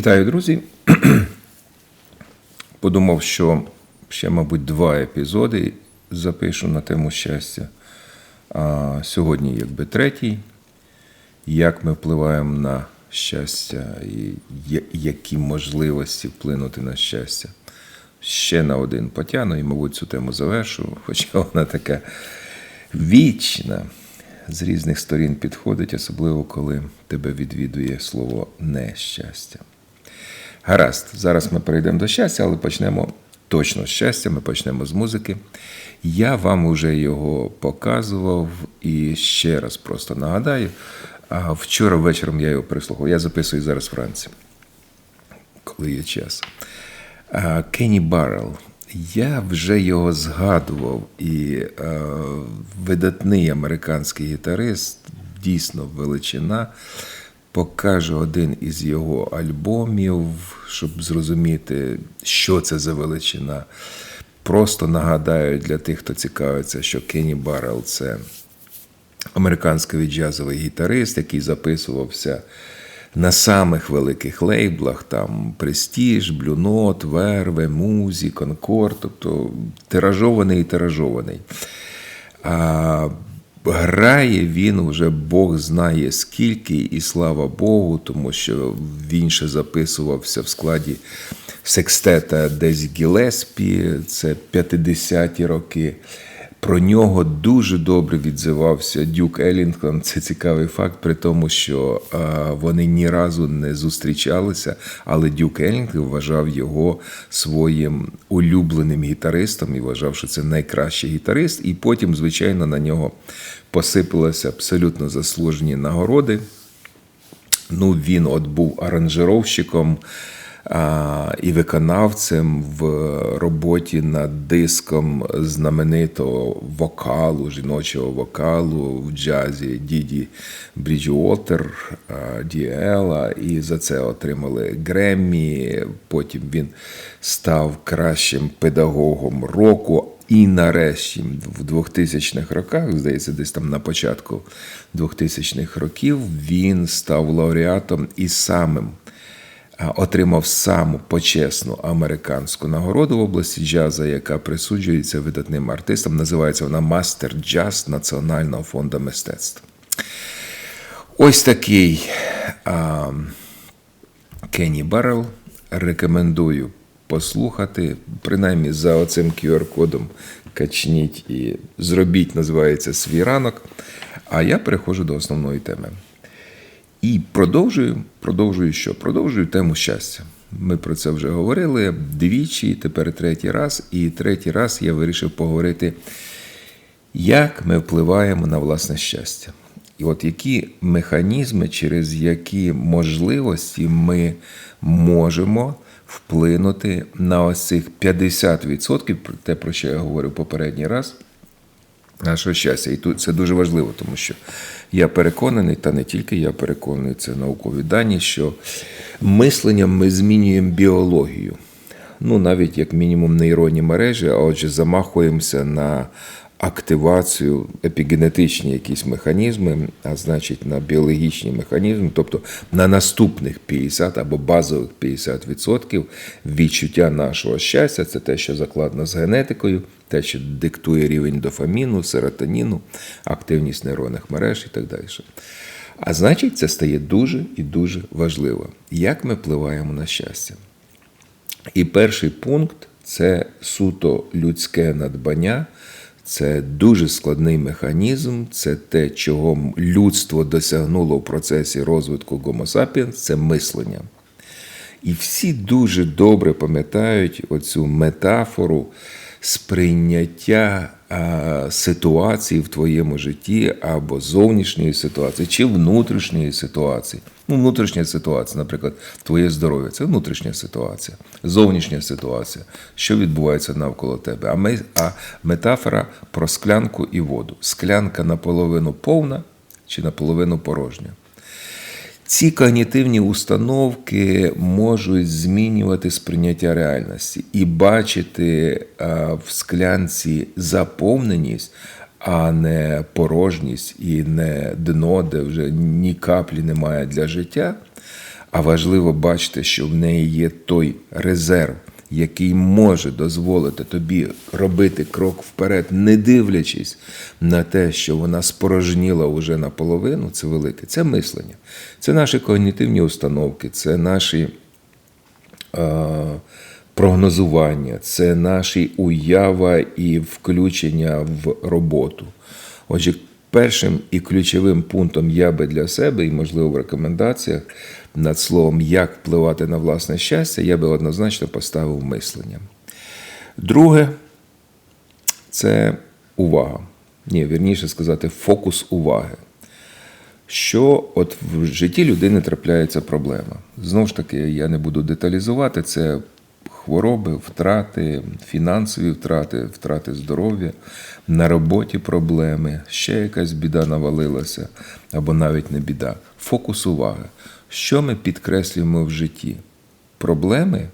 Вітаю, друзі. Подумав, що ще, мабуть, два епізоди запишу на тему щастя. А сьогодні, якби третій. Як ми впливаємо на щастя і які можливості вплинути на щастя. Ще на один потягну і, мабуть, цю тему завершу, хоча вона така вічна, з різних сторін підходить, особливо коли тебе відвідує слово нещастя. Гаразд, зараз ми перейдемо до щастя, але почнемо точно з щастя, ми почнемо з музики. Я вам вже його показував і ще раз просто нагадаю. Вчора вечором я його прислухав. Я записую зараз вранці, коли є час. Кенні Баррел. Я вже його згадував, і е, видатний американський гітарист, дійсно величина. Покажу один із його альбомів, щоб зрозуміти, що це за величина. Просто нагадаю для тих, хто цікавиться, що Кенні Баррел – це американський джазовий гітарист, який записувався на самих великих лейблах, там Престіж, Блюнот, Верве, Музі, Конкорд, тобто тиражований і тиражований. Грає він уже Бог знає скільки, і слава Богу, тому що він ще записувався в складі секстета Десь Гілеспі, це 50-ті роки. Про нього дуже добре відзивався Дюк Елінгтон. Це цікавий факт, при тому, що вони ні разу не зустрічалися, але Дюк Елінгтон вважав його своїм улюбленим гітаристом і вважав, що це найкращий гітарист. І потім, звичайно, на нього посипалися абсолютно заслужені нагороди. Ну, він от був аранжировщиком і виконавцем в роботі над диском знаменитого вокалу, жіночого вокалу в джазі Діді Бріджуотер, Діела, і за це отримали Греммі. Потім він став кращим педагогом року. І нарешті в 2000-х роках, здається, десь там на початку 2000-х років він став лауреатом і самим отримав саму почесну американську нагороду в області джаза, яка присуджується видатним артистам. Називається вона Мастер Джаз Національного фонду мистецтв. Ось такий а, Кенні Баррел. Рекомендую послухати. Принаймні за оцим QR-кодом качніть і зробіть, називається свій ранок. А я переходжу до основної теми. І продовжую, продовжую що? Продовжую тему щастя. Ми про це вже говорили двічі, тепер третій раз. І третій раз я вирішив поговорити, як ми впливаємо на власне щастя. І от які механізми, через які можливості ми можемо вплинути на ось цих 50%, те, про що я говорив попередній раз, нашого щастя. І тут це дуже важливо, тому що я переконаний, та не тільки я переконаний, це наукові дані, що мисленням ми змінюємо біологію. Ну, навіть як мінімум нейронні мережі, а отже, замахуємося на активацію епігенетичні якісь механізми, а значить на біологічні механізми, тобто на наступних 50 або базових 50% відчуття нашого щастя, це те, що закладено з генетикою, те, що диктує рівень дофаміну, серотоніну, активність нейронних мереж і так далі. А значить, це стає дуже і дуже важливо, як ми впливаємо на щастя. І перший пункт це суто людське надбання, Це дуже складний механізм, це те, чого людство досягнуло в процесі розвитку гомосапіенс, це мислення. І всі дуже добре пам'ятають оцю метафору сприйняття ситуації в твоєму житті або зовнішньої ситуації, чи внутрішньої ситуації. Ну, внутрішня ситуація, наприклад, твоє здоров'я це внутрішня ситуація, зовнішня ситуація, що відбувається навколо тебе. А, ми, а метафора про склянку і воду. Склянка наполовину повна чи наполовину порожня. Ці когнітивні установки можуть змінювати сприйняття реальності і бачити в склянці заповненість, а не порожність і не дно, де вже ні каплі немає для життя. А важливо бачити, що в неї є той резерв, який може дозволити тобі робити крок вперед, не дивлячись на те, що вона спорожніла уже наполовину, це велике. Це мислення. Це наші когнітивні установки, це наші прогнозування, це наші уява і включення в роботу. Отже, першим і ключовим пунктом я би для себе, і, можливо, в рекомендаціях над словом, як впливати на власне щастя, я би однозначно поставив мислення. Друге, це увага. Ні, вірніше сказати, фокус уваги. Що от в житті людини трапляється проблема. Знову ж таки, я не буду деталізувати, це хвороби, втрати, фінансові втрати, втрати здоров'я, на роботі проблеми, ще якась біда навалилася, або навіть не біда. Фокус уваги. Що ми підкреслюємо в житті? Проблеми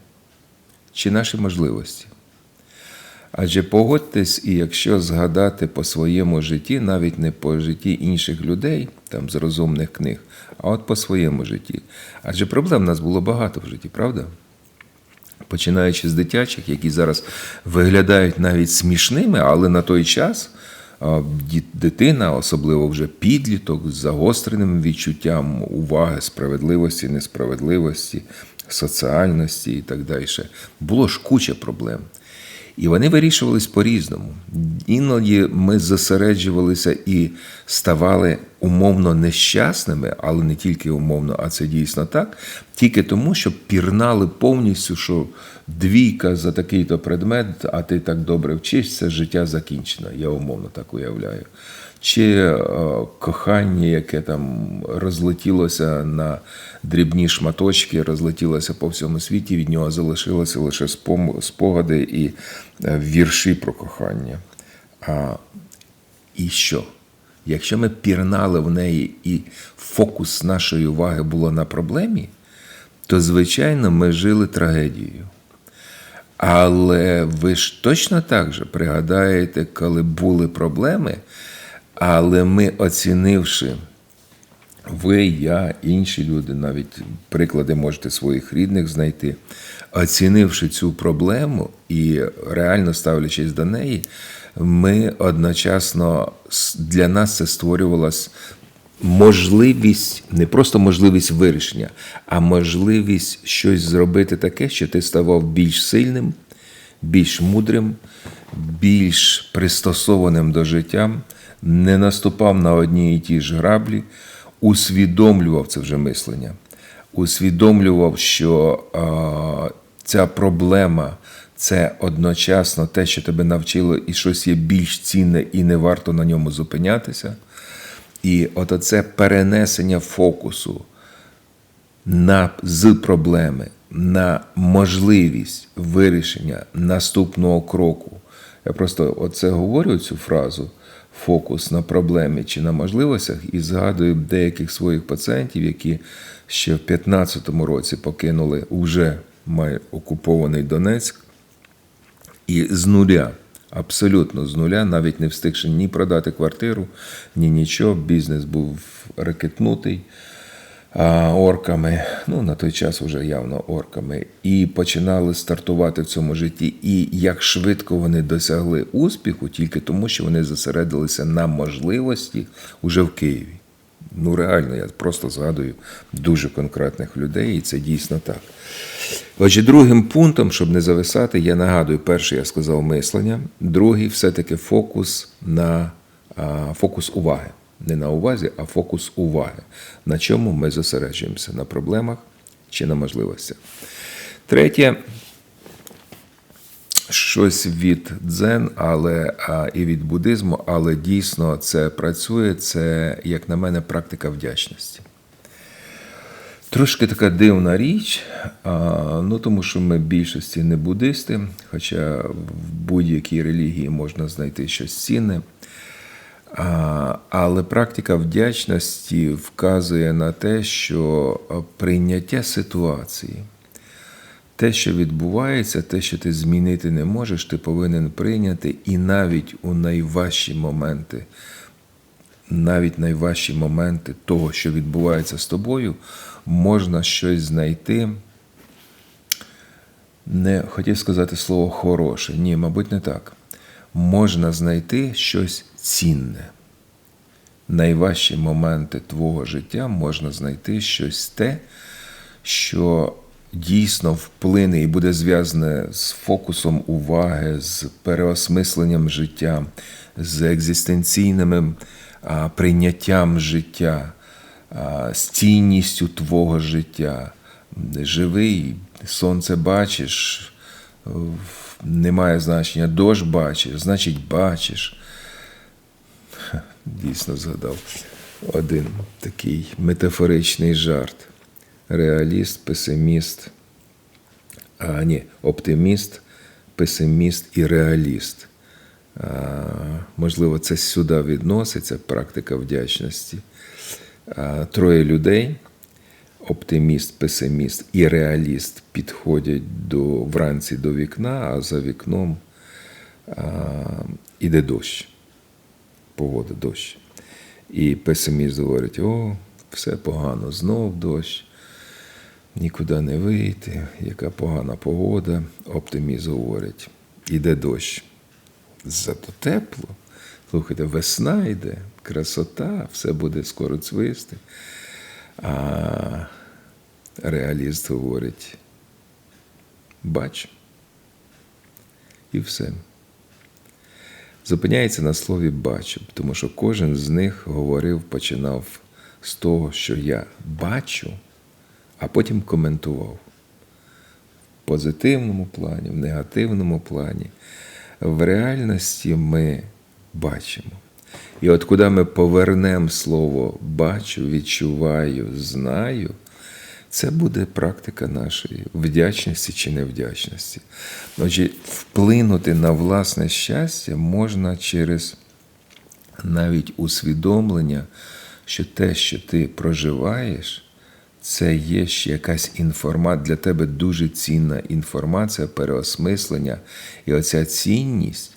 чи наші можливості? Адже погодьтесь, і якщо згадати по своєму житті, навіть не по житті інших людей, там з розумних книг, а от по своєму житті. Адже проблем у нас було багато в житті, правда? Починаючи з дитячих, які зараз виглядають навіть смішними, але на той час дитина, особливо вже підліток, з загостреним відчуттям уваги, справедливості, несправедливості, соціальності і так далі, було ж куча проблем. І вони вирішувались по-різному. Іноді ми зосереджувалися і ставали умовно нещасними, але не тільки умовно, а це дійсно так, тільки тому, що пірнали повністю, що двійка за такий-то предмет, а ти так добре вчишся, життя закінчено. Я умовно так уявляю. Чи е, кохання, яке там розлетілося на дрібні шматочки, розлетілося по всьому світі, від нього залишилося лише спогади і е, вірші про кохання. А, І що? Якщо ми пірнали в неї і фокус нашої уваги було на проблемі, то, звичайно, ми жили трагедією. Але ви ж точно так же пригадаєте, коли були проблеми, але ми, оцінивши, ви, я, інші люди, навіть приклади можете своїх рідних знайти, оцінивши цю проблему і реально ставлячись до неї, ми одночасно для нас це створювалась можливість, не просто можливість вирішення, а можливість щось зробити таке, що ти ставав більш сильним, більш мудрим, більш пристосованим до життя, не наступав на одні і ті ж граблі, усвідомлював це вже мислення, усвідомлював, що а, ця проблема. Це одночасно те, що тебе навчило, і щось є більш цінне, і не варто на ньому зупинятися. І от оце перенесення фокусу на, з проблеми на можливість вирішення наступного кроку. Я просто оце говорю цю фразу фокус на проблемі чи на можливостях, і згадую деяких своїх пацієнтів, які ще в 2015 році покинули уже окупований Донецьк. І з нуля, абсолютно з нуля, навіть не встигши ні продати квартиру, ні нічого. Бізнес був ракетнутий орками, ну на той час вже явно орками, і починали стартувати в цьому житті. І як швидко вони досягли успіху, тільки тому, що вони зосередилися на можливості уже в Києві. Ну, реально, я просто згадую дуже конкретних людей, і це дійсно так. Отже, другим пунктом, щоб не зависати, я нагадую, перший я сказав мислення, другий все-таки фокус на а, фокус уваги. Не на увазі, а фокус уваги. На чому ми зосереджуємося? На проблемах чи на можливостях. Третє, щось від дзен, але а, і від буддизму, але дійсно це працює. Це, як на мене, практика вдячності. Трошки така дивна річ, ну тому що ми в більшості не буддисти, хоча в будь-якій релігії можна знайти щось цінне. Але практика вдячності вказує на те, що прийняття ситуації, те, що відбувається, те, що ти змінити не можеш, ти повинен прийняти і навіть у найважчі моменти, навіть найважчі моменти того, що відбувається з тобою, можна щось знайти. Не хотів сказати слово хороше. Ні, мабуть, не так. Можна знайти щось цінне. Найважчі моменти твого життя можна знайти щось те, що дійсно вплине і буде зв'язане з фокусом уваги, з переосмисленням життя, з екзистенційним а, прийняттям життя, з цінністю твого життя. Живий, сонце бачиш, немає значення, дощ бачиш, значить бачиш. Дійсно згадав один такий метафоричний жарт. Реаліст, песиміст, а ні, оптиміст, песиміст і реаліст. А, Можливо, це сюди відноситься практика вдячності. А, Троє людей. Оптиміст, песиміст і реаліст підходять до, вранці до вікна, а за вікном а, іде дощ. Погода дощ. І песиміст говорить: о, все погано, знов дощ, нікуди не вийти, яка погана погода. Оптиміст говорить, іде дощ. Зато тепло. Слухайте, весна йде, красота, все буде скоро цвисти. А реаліст говорить, бач. І все. Зупиняється на слові бачу, тому що кожен з них говорив, починав з того, що я бачу, а потім коментував. В позитивному плані, в негативному плані. В реальності ми бачимо. І от куди ми повернемо слово бачу, відчуваю, знаю, це буде практика нашої вдячності чи невдячності. Отже, вплинути на власне щастя можна через навіть усвідомлення, що те, що ти проживаєш, це є ще якась інформація для тебе дуже цінна інформація, переосмислення. І оця цінність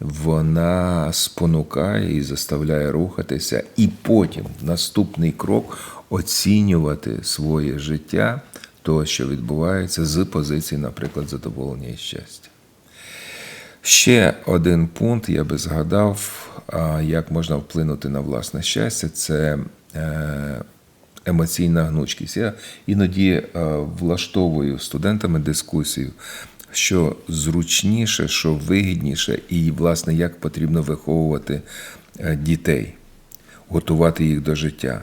вона спонукає і заставляє рухатися, і потім наступний крок оцінювати своє життя, того, що відбувається з позиції, наприклад, задоволення і щастя. Ще один пункт я би згадав, як можна вплинути на власне щастя, це е, емоційна гнучкість. Я іноді е, влаштовую студентами дискусію що зручніше, що вигідніше, і, власне, як потрібно виховувати е, дітей, готувати їх до життя,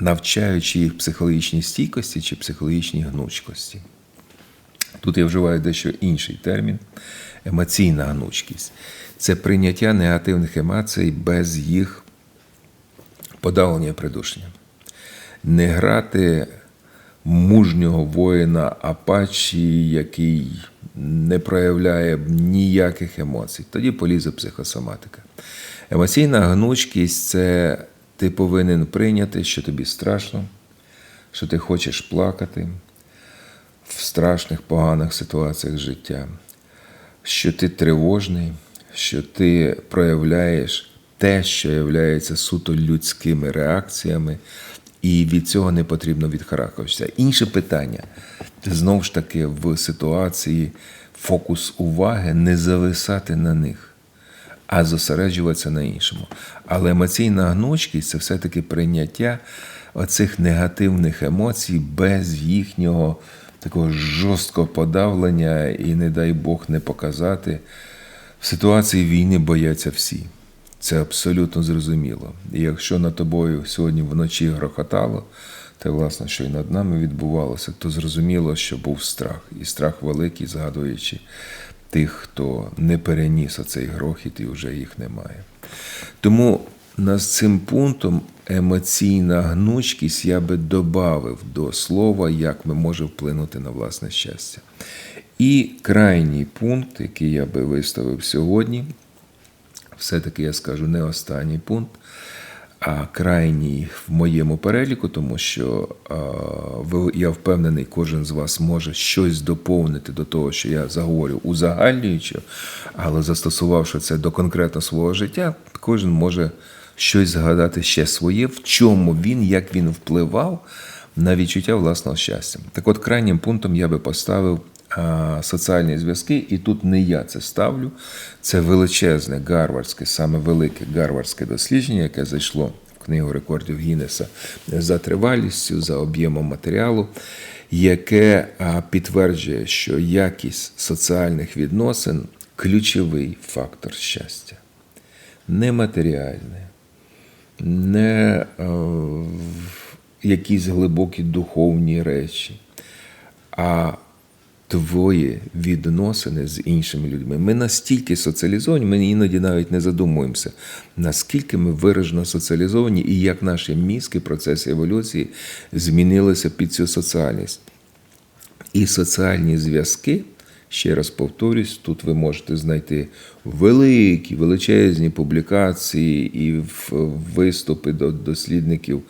навчаючи їх психологічній стійкості чи психологічній гнучкості. Тут я вживаю дещо інший термін емоційна гнучкість. Це прийняття негативних емоцій без їх подавлення придушення. Не грати мужнього воїна Апачі, який не проявляє ніяких емоцій. Тоді полізе психосоматика. Емоційна гнучкість це ти повинен прийняти, що тобі страшно, що ти хочеш плакати в страшних поганих ситуаціях життя, що ти тривожний, що ти проявляєш те, що є суто людськими реакціями, і від цього не потрібно відхарахуватися. Інше питання знову ж таки в ситуації фокус уваги не зависати на них, а зосереджуватися на іншому. Але емоційна гнучкість це все-таки прийняття оцих негативних емоцій без їхнього такого жорсткого подавлення і, не дай Бог, не показати. В ситуації війни бояться всі. Це абсолютно зрозуміло. І якщо над тобою сьогодні вночі грохотало, те, власне, що і над нами відбувалося, то зрозуміло, що був страх. І страх великий, згадуючи тих, хто не переніс оцей грохіт і вже їх немає. Тому над цим пунктом емоційна гнучкість я би додав до слова, як ми можемо вплинути на власне щастя. І крайній пункт, який я би виставив сьогодні, все-таки я скажу не останній пункт, а крайній в моєму переліку, тому що я впевнений, кожен з вас може щось доповнити до того, що я заговорю узагальнюючи, але застосувавши це до конкретно свого життя, кожен може щось згадати ще своє, в чому він, як він впливав на відчуття власного щастя. Так от, крайнім пунктом я би поставив соціальні зв'язки, і тут не я це ставлю. Це величезне гарвардське, саме велике гарвардське дослідження, яке зайшло в книгу рекордів Гіннеса за тривалістю, за об'ємом матеріалу, яке підтверджує, що якість соціальних відносин ключовий фактор щастя. Нематеріальне, не якісь глибокі духовні речі, а твої відносини з іншими людьми. Ми настільки соціалізовані, ми іноді навіть не задумуємося, наскільки ми виражено соціалізовані і як наші мізки, процеси еволюції змінилися під цю соціальність. І соціальні зв'язки, ще раз повторюсь, тут ви можете знайти великі, величезні публікації і виступи до дослідників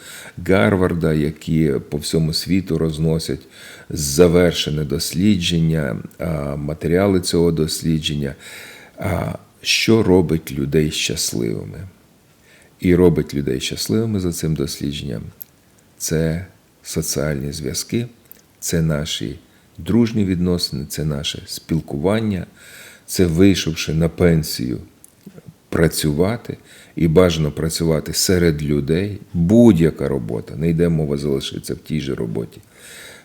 Гарварда, які по всьому світу розносять завершене дослідження, матеріали цього дослідження, що робить людей щасливими. І робить людей щасливими за цим дослідженням це соціальні зв'язки, це наші дружні відносини, це наше спілкування, це вийшовши на пенсію, працювати і бажано працювати серед людей. Будь-яка робота, не йде мова залишитися в тій же роботі.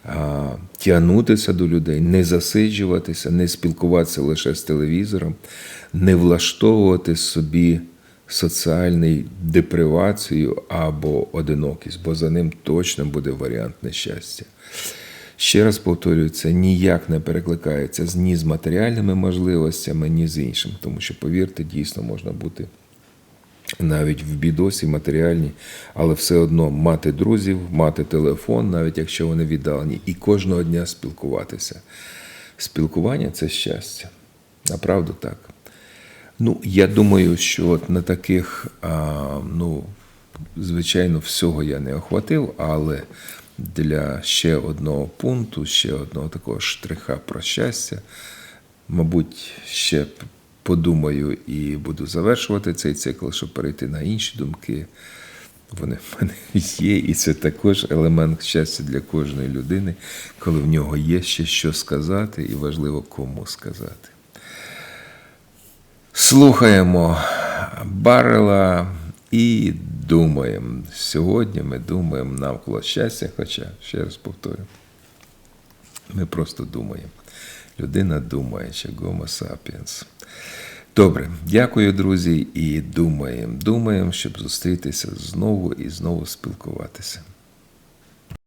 А, тягнутися до людей, не засиджуватися, не спілкуватися лише з телевізором, не влаштовувати собі соціальну депривацію або одинокість, бо за ним точно буде варіант нещастя. Ще раз повторюю, це ніяк не перекликається ні з матеріальними можливостями, ні з іншим. Тому що, повірте, дійсно можна бути навіть в бідосі матеріальні, але все одно мати друзів, мати телефон, навіть якщо вони віддалені, і кожного дня спілкуватися. Спілкування це щастя. Направду так. Ну, я думаю, що от на таких, а, ну, звичайно, всього я не охватив, але для ще одного пункту, ще одного такого штриха про щастя, мабуть, ще подумаю і буду завершувати цей цикл, щоб перейти на інші думки. Вони в мене є, і це також елемент щастя для кожної людини, коли в нього є ще що сказати, і важливо кому сказати. Слухаємо Барела і думаємо. Сьогодні ми думаємо навколо щастя, хоча, ще раз повторю, ми просто думаємо. Людина думаюча, Гомо сапіенс. Добре, дякую, друзі, і думаємо. Думаємо, щоб зустрітися знову і знову спілкуватися.